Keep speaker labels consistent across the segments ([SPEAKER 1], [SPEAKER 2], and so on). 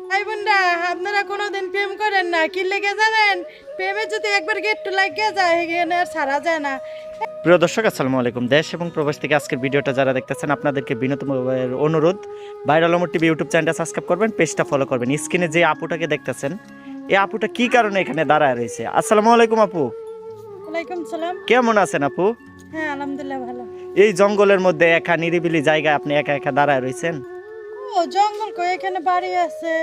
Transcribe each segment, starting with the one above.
[SPEAKER 1] ভাই বোনরা আপনারা কোনোদিন প্রেম করেন না। কি লেগে জানেন? প্রেমে যদি একবার গেটটু লাগিয়ে যায় এখানে আর ছাড়া যায় না।
[SPEAKER 2] প্রিয় দর্শক আসসালামু আলাইকুম। দেশ এবং প্রবাস থেকে আজকের ভিডিওটা যারা দেখতেছেন আপনাদেরকে বিনোদন অনুরোধ। ভাইরাল অমর টিভি ইউটিউব চ্যানেলটা সাবস্ক্রাইব করবেন পেজটা ফলো করবেন। স্ক্রিনে যে আপুটাকে দেখতেছেন এই আপুটা কি কারণে এখানে দাঁড়ায় রয়েছে? আসসালামু আলাইকুম আপু।
[SPEAKER 1] ওয়ালাইকুম সালাম।
[SPEAKER 2] কেমন আছেন আপু?
[SPEAKER 1] হ্যাঁ আলহামদুলিল্লাহ ভালো।
[SPEAKER 2] এই জঙ্গলের মধ্যে একা নিরিবিলি জায়গায় আপনি একা একা দাঁড়ায় রয়েছেন?
[SPEAKER 1] ও জঙ্গল কই? এখানে বাড়ি আছে।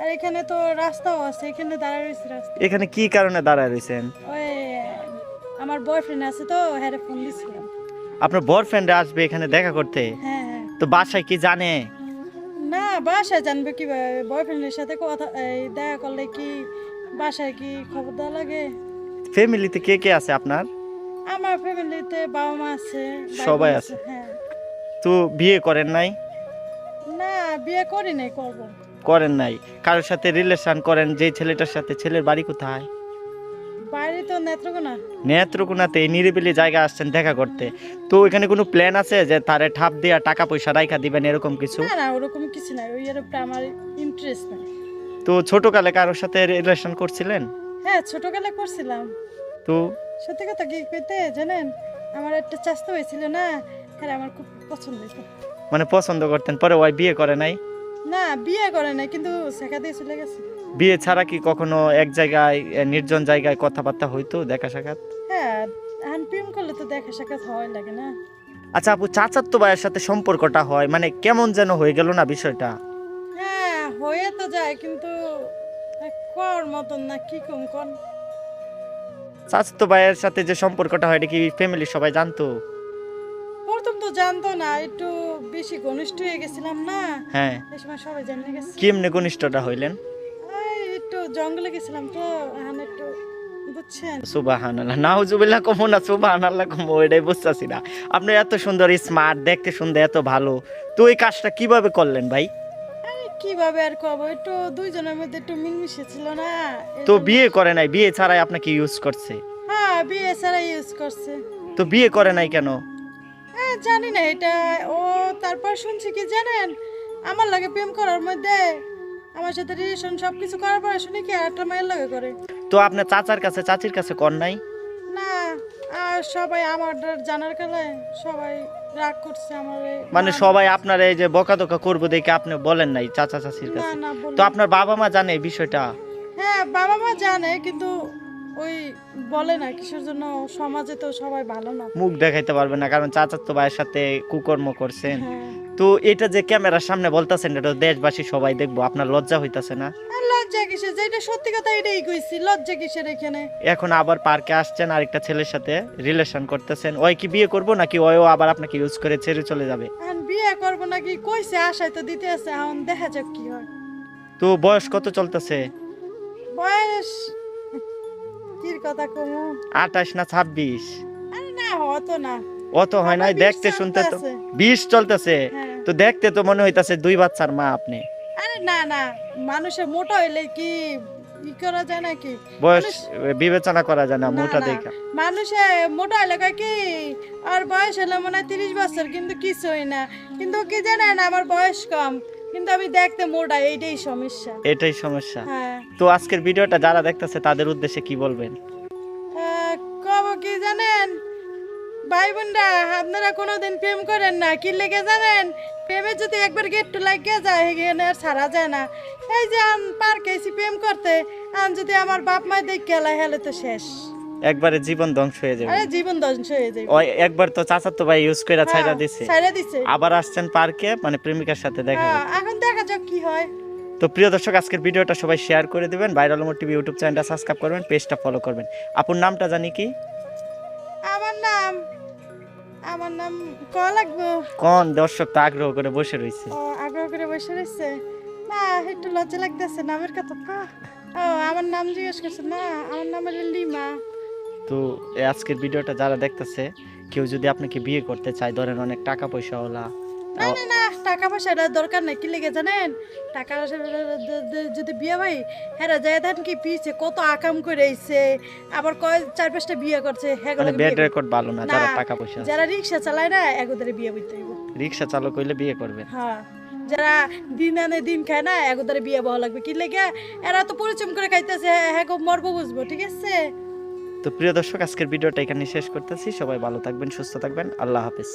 [SPEAKER 1] আর এখানে তো রাস্তাও আছে। এখানে দাঁড়ায় রয়েছে রাস্তা।
[SPEAKER 2] এখানে কি কারণে দাঁড়ায় রয়েছেন?
[SPEAKER 1] ওই আমার বয়ফ্রেন্ড আছে তো হ্যাঁ ফোন দিছিলাম
[SPEAKER 2] আপনার বয়ফ্রেন্ডে আসবে এখানে দেখা করতে?
[SPEAKER 1] হ্যাঁ হ্যাঁ।
[SPEAKER 2] তো বাসায় কি জানে?
[SPEAKER 1] না বাসায় জানবে কীভাবে? বয়ফ্রেন্ডের সাথে কথা এই দেখা করলে কি বাসায় কি খবর দেওয়া লাগে?
[SPEAKER 2] ফ্যামিলিতে কে কে আছে আপনার?
[SPEAKER 1] আমার ফ্যামিলিতে বাবা মা আছে
[SPEAKER 2] সবাই আছে।
[SPEAKER 1] হ্যাঁ।
[SPEAKER 2] তো বিয়ে করেন নাই?
[SPEAKER 1] বিয়ে করি নাই করব।
[SPEAKER 2] করেন নাই। কারোর সাথে রিলেশন করেন যে ছেলেটার সাথে ছেলের বাড়ি কোথায়?
[SPEAKER 1] বাইরে তো নেত্রকোনা।
[SPEAKER 2] নেত্রকোনাতে এই নিরিবিলি জায়গা আসছেন দেখা করতে। তো এখানে কোনো প্ল্যান আছে যে তারে ঠাপ দিয়া টাকা পয়সা রাইখা দিবেন এরকম কিছু?
[SPEAKER 1] না না ওরকম কিছু নাই। ওই এর আমার ইন্টারেস্ট নাই।
[SPEAKER 2] তো ছোটকালে কারোর সাথে রিলেশন করছিলেন?
[SPEAKER 1] হ্যাঁ ছোটবেলা করছিলাম।
[SPEAKER 2] তো?
[SPEAKER 1] সত্যি কথা কি কইতে জানেন? আমার একটা চাস্তো হয়েছিল না হ্যাঁ আমার খুব পছন্দ হয়েছে
[SPEAKER 2] মানে পছন্দ করতেন পরে ওই বিয়ে করে নাই?
[SPEAKER 1] না বিয়ে করে নাই কিন্তু শেখা দিয়ে চলে গেছে।
[SPEAKER 2] বিয়ে ছাড়া কি কখনো এক জায়গায় নির্জন জায়গায় কথাবার্তা হইতো দেখা সাক্ষাৎ
[SPEAKER 1] হ্যাঁ এখন প্রেম করলে তো দেখা সাক্ষাৎ হয় লাগে না।
[SPEAKER 2] আচ্ছা আপু চাচাতো ভাইয়ের সাথে সম্পর্কটা হয় মানে কেমন যেন হয়ে গেল না বিষয়টা?
[SPEAKER 1] হ্যাঁ হয়ে তো যায় কিন্তু কর মতন না কি কম কর?
[SPEAKER 2] চাচাতো ভাইয়ের সাথে যে সম্পর্কটা হয় এটা কি ফ্যামিলির সবাই জানতো?
[SPEAKER 1] প্রথম তো জানতো না একটু বেশি ঘনিষ্ঠ হয়ে গেছিলাম না।
[SPEAKER 2] হ্যাঁ।
[SPEAKER 1] এই সময় সবাই জানিয়ে গেছে।
[SPEAKER 2] কেমনে ঘনিষ্ঠটা হইলেন?
[SPEAKER 1] এই একটু জঙ্গলে গেছিলাম তো এখন একটু বুঝছেন।
[SPEAKER 2] সুবাহান নাউজুবিল্লাহ কমো না সুবাহান কমো এটাই বুঝতেছি না। আপনি এত সুন্দর স্মার্ট দেখতে সুন্দর এত ভালো। তো এই কাজটা কীভাবে করলেন ভাই?
[SPEAKER 1] কীভাবে আর কব একটু দুইজনের মধ্যে একটু মিলমিশে ছিল না।
[SPEAKER 2] তো বিয়ে করে নাই? বিয়ে ছাড়াই আপনাকে ইউজ করছে?
[SPEAKER 1] হ্যাঁ বিয়ে ছাড়া ইউজ করছে।
[SPEAKER 2] তো বিয়ে করে নাই কেন?
[SPEAKER 1] জানি না এটা ও তারপর শুনছি কি জানেন? আমার লাগে প্রেম করার মধ্যে আমার সাথে রিলেশন সব কিছু করার পরে শুনি কি আরেকটা মায়ের লাগে করে।
[SPEAKER 2] তো আপনার চাচার কাছে চাচির কাছে কর নাই?
[SPEAKER 1] না আর সবাই আমার জানার কালে সবাই রাগ করছে আমার
[SPEAKER 2] মানে সবাই আপনার এই যে বকা বকাদকা করব দেখে আপনি বলেন নাই চাচা চাচির কাছে?
[SPEAKER 1] না বলি
[SPEAKER 2] তো আপনার বাবা মা জানে এই বিষয়টা?
[SPEAKER 1] হ্যাঁ বাবা মা জানে কিন্তু ওই বলে না কিসের জন্য? সমাজে তো সবাই ভালো না।
[SPEAKER 2] মুখ দেখাইতে পারবে না কারণ চাচার তো ভাইয়ের সাথে কুকর্ম করছেন।
[SPEAKER 1] হ্যাঁ।
[SPEAKER 2] তো এটা যে ক্যামেরার সামনে বলতেছেন এটা দেশবাসী সবাই দেখব আপনার লজ্জা হইতাছে না?
[SPEAKER 1] লজ্জা কিসের? যেটা সত্যি কথা এটাই কইছি লজ্জা কিসের এখানে?
[SPEAKER 2] এখন আবার পার্কে আসছেন আরেকটা ছেলের সাথে রিলেশন করতেছেন। ওই কি বিয়ে করব নাকি ওইও আবার আপনাকে ইউজ করে ছেড়ে চলে যাবে?
[SPEAKER 1] এখন বিয়ে করব নাকি? কইছে আশায় তো দিতে আছে এখন দেখা যাক কি হয়।
[SPEAKER 2] তো বয়স কত চলতেছে?
[SPEAKER 1] বয়স কির কথা কমু?
[SPEAKER 2] আঠাশ না ছাব্বিশ?
[SPEAKER 1] আরে না হতো না।
[SPEAKER 2] অত হয় নাই দেখতে শুনতে তো
[SPEAKER 1] চলতেছে।
[SPEAKER 2] বিশ চলতেছে।
[SPEAKER 1] হ্যাঁ।
[SPEAKER 2] তো দেখতে তো মনে হইতাছে দুই বাচ্চার মা আপনি।
[SPEAKER 1] আরে না না মানুষের মোটা হইলে কি ই করা যায় নাকি?
[SPEAKER 2] বয়স বিবেচনা করা যায় না মোটা। দেখা।
[SPEAKER 1] মানুষে মোটা হইলে কি আর বয়স হলো মনে হয় তিরিশ বছর কিন্তু কিছুই না। কিন্তু কি জানেন আমার বয়স কম। কিন্তু আমি দেখতে মোটা এইটাই সমস্যা।
[SPEAKER 2] এটাই সমস্যা।
[SPEAKER 1] হ্যাঁ।
[SPEAKER 2] তো আজকের ভিডিওটা যারা দেখতেছে তাদের উদ্দেশ্যে কি বলবেন?
[SPEAKER 1] আহ, কব কি জানেন? ভাই বোনরা আপনারা কোনোদিন প্রেম করেন না কি লেগে জানেন? প্রেমে যদি একবার গেটটু লাগিয়ে যায় এখানে আর ছাড়া যায় না। এই যে আম পার্কে এসে প্রেম করতে আম যদি আমার বাপ মা দেখ গেলা হেলে তো শেষ।
[SPEAKER 2] একবারে জীবন ধ্বংস হয়ে যাবে।
[SPEAKER 1] আরে জীবন ধ্বংস হয়ে যাবে।
[SPEAKER 2] ওই একবার তো চাচার তো ভাই ইউজ করে ছাইরা দিছে।
[SPEAKER 1] ছাইরা দিছে।
[SPEAKER 2] আবার আসছেন পার্কে মানে প্রেমিকার সাথে দেখা
[SPEAKER 1] হ্যাঁ, এখন দেখা যাক কি হয়।
[SPEAKER 2] তো প্রিয় দর্শক আজকের ভিডিওটা সবাই শেয়ার করে দিবেন। ভাইরাল মোট টিভি ইউটিউব চ্যানেলটা সাবস্ক্রাইব করবেন পেজটা ফলো করবেন। আপুর নামটা জানি কি?
[SPEAKER 1] আমার নাম আমার নাম ক লাগবো
[SPEAKER 2] কোন দর্শক তো আগ্রহ করে বসে রয়েছে
[SPEAKER 1] ও আগ্রহ করে বসে রয়েছে না একটু লজ্জা লাগতেছে নামের কথা তো। ও আমার নাম জিজ্ঞেস করছে না আমার নাম হলো লিমা।
[SPEAKER 2] তো আজকের ভিডিওটা যারা দেখতেছে কেউ যদি আপনাকে বিয়ে করতে চায় ধরেন অনেক টাকা পয়সা ওলা
[SPEAKER 1] না না না টাকা পয়সাটা দরকার নাই। কি লেগে জানেন? টাকা পয়সা যদি বিয়ে ভাই হ্যাঁ যায় দেন কি পিছে কত আকাম করে আইছে। আবার কয় চার পাঁচটা বিয়ে করছে হ্যাঁ
[SPEAKER 2] মানে ব্যাড রেকর্ড ভালো না যারা টাকা পয়সা
[SPEAKER 1] যারা রিক্সা চালায় না এগোদের বিয়ে হইব।
[SPEAKER 2] রিক্সা চালক হইলে বিয়ে করবেন
[SPEAKER 1] হ্যাঁ যারা দিন আনে দিন খায় না এগোদারে বিয়ে বহা লাগবে। কি লেগে? এরা তো পরিশ্রম করে খাইতেছে হ্যাঁ গো মরবো বুঝব ঠিক আছে?
[SPEAKER 2] তো প্রিয় দর্শক, আজকের ভিডিওটা এখানে শেষ করতেছি। সবাই ভালো থাকবেন, সুস্থ থাকবেন। আল্লাহ হাফিজ।